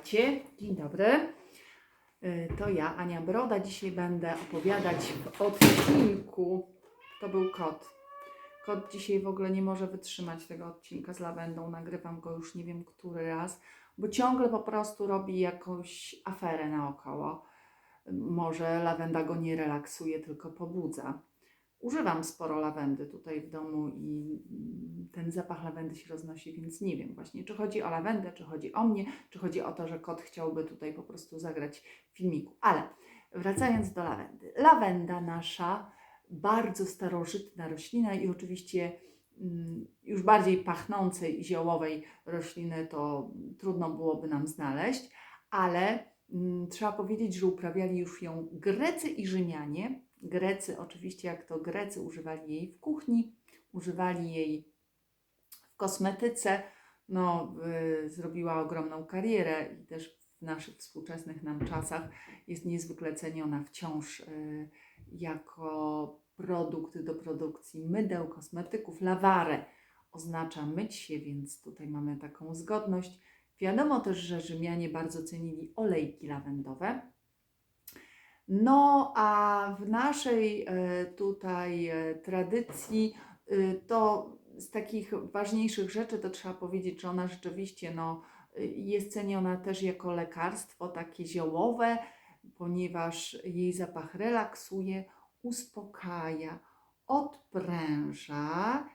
witajcie. Dzień dobry. Y, To ja, Ania Broda. Dzisiaj będę opowiadać w odcinku. To był kot. Kot dzisiaj w ogóle nie może wytrzymać tego odcinka z lawendą. Nagrywam go już nie wiem który raz, bo ciągle po prostu robi jakąś aferę naokoło. Może lawenda go nie relaksuje, tylko pobudza. Używam sporo lawendy tutaj w domu i ten zapach lawendy się roznosi, więc nie wiem właśnie, czy chodzi o lawendę, czy chodzi o mnie, czy chodzi o to, że kot chciałby tutaj po prostu zagrać w filmiku. Ale wracając do lawendy. Lawenda nasza, bardzo starożytna roślina i oczywiście mm, już bardziej pachnącej i ziołowej rośliny to trudno byłoby nam znaleźć, ale mm, trzeba powiedzieć, że uprawiali już ją Grecy i Rzymianie. Grecy, oczywiście, jak to Grecy, używali jej w kuchni, używali jej w kosmetyce. No, y, zrobiła ogromną karierę i też w naszych współczesnych nam czasach jest niezwykle ceniona wciąż y, jako produkt do produkcji mydeł, kosmetyków. Laware oznacza myć się, więc tutaj mamy taką zgodność. Wiadomo też, że Rzymianie bardzo cenili olejki lawendowe. No, a w naszej e, tutaj e, tradycji e, to z takich ważniejszych rzeczy to trzeba powiedzieć, że ona rzeczywiście no, jest ceniona też jako lekarstwo takie ziołowe, ponieważ jej zapach relaksuje, uspokaja, odpręża.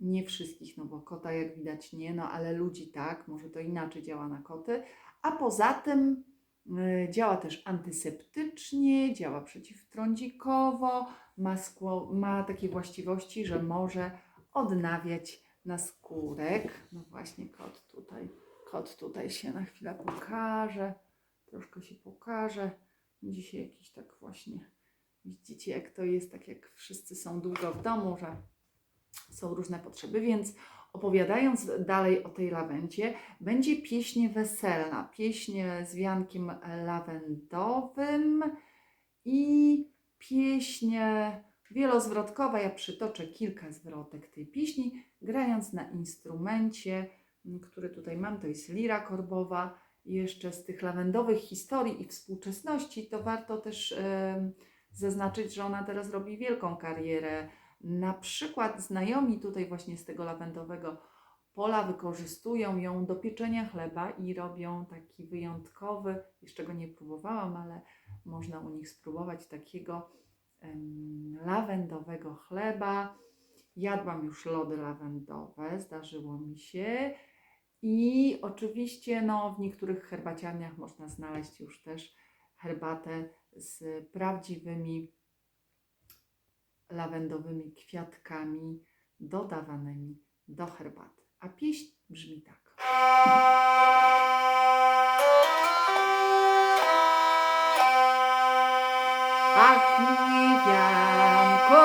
Nie wszystkich, no bo kota jak widać nie, no ale ludzi tak, może to inaczej działa na koty. A poza tym działa też antyseptycznie, działa przeciwtrądzikowo, ma, skło, ma takie właściwości, że może odnawiać naskórek. No właśnie kot tutaj, kot tutaj się na chwilę pokaże, troszkę się pokaże. Dzisiaj jakiś tak właśnie, widzicie jak to jest, tak jak wszyscy są długo w domu, że są różne potrzeby, więc opowiadając dalej o tej lawendzie, będzie pieśń weselna, pieśń z wiankiem lawendowym i pieśń wielozwrotkowa. Ja przytoczę kilka zwrotek tej pieśni, grając na instrumencie, który tutaj mam, to jest lira korbowa. Jeszcze z tych lawendowych historii i współczesności, to warto też em, zaznaczyć, że ona teraz robi wielką karierę na przykład znajomi tutaj właśnie z tego lawendowego pola wykorzystują ją do pieczenia chleba i robią taki wyjątkowy, jeszcze go nie próbowałam, ale można u nich spróbować takiego em, lawendowego chleba. Jadłam już lody lawendowe, zdarzyło mi się. I oczywiście no, w niektórych herbaciarniach można znaleźć już też herbatę z prawdziwymi lawendowymi kwiatkami dodawanymi do herbaty. A pieśń brzmi tak. Ach, mój wianko,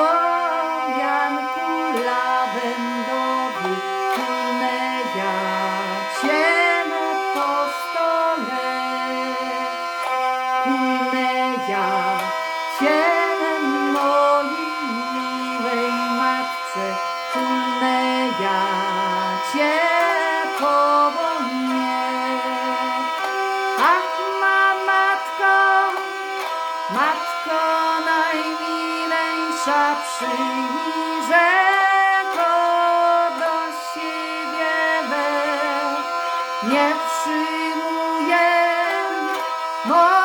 wianku lawendowy, czulne ja cię po stole. Kulne najmilejsza, przyjrzyj go do siebie weź. Nie przyjmuję, moja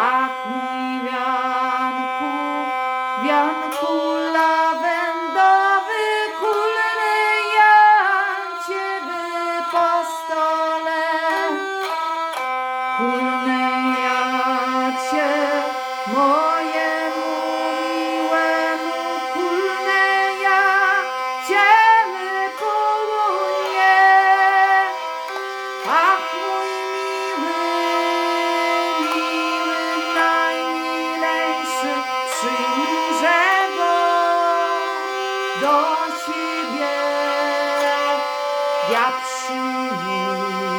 Ach, mój wianku, wianku lawendowy, kulny ja ciebie po stole. Kulny ja cię mojemu miłemu, kulny ja cię wypoluję. Ach, Ja przyjmuję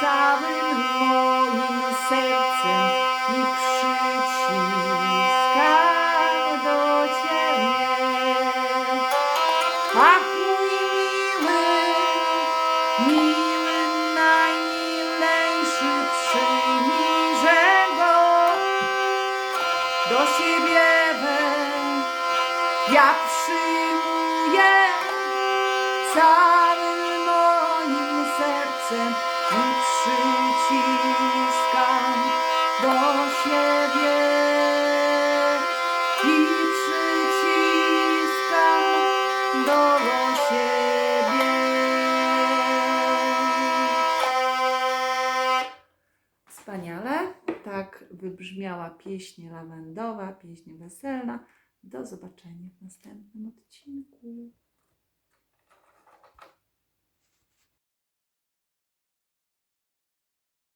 całym moim sercem i przyciskam do ciebie. Ach, mój miły, miły, najmilejszy, przyjmijże go do siebie weź. Ja przyjmuję całym moim sercem i przyciskam do siebie i przyciskam do siebie. Wspaniale. Tak wybrzmiała pieśń lawendowa, pieśń weselna. Do zobaczenia w następnym odcinku.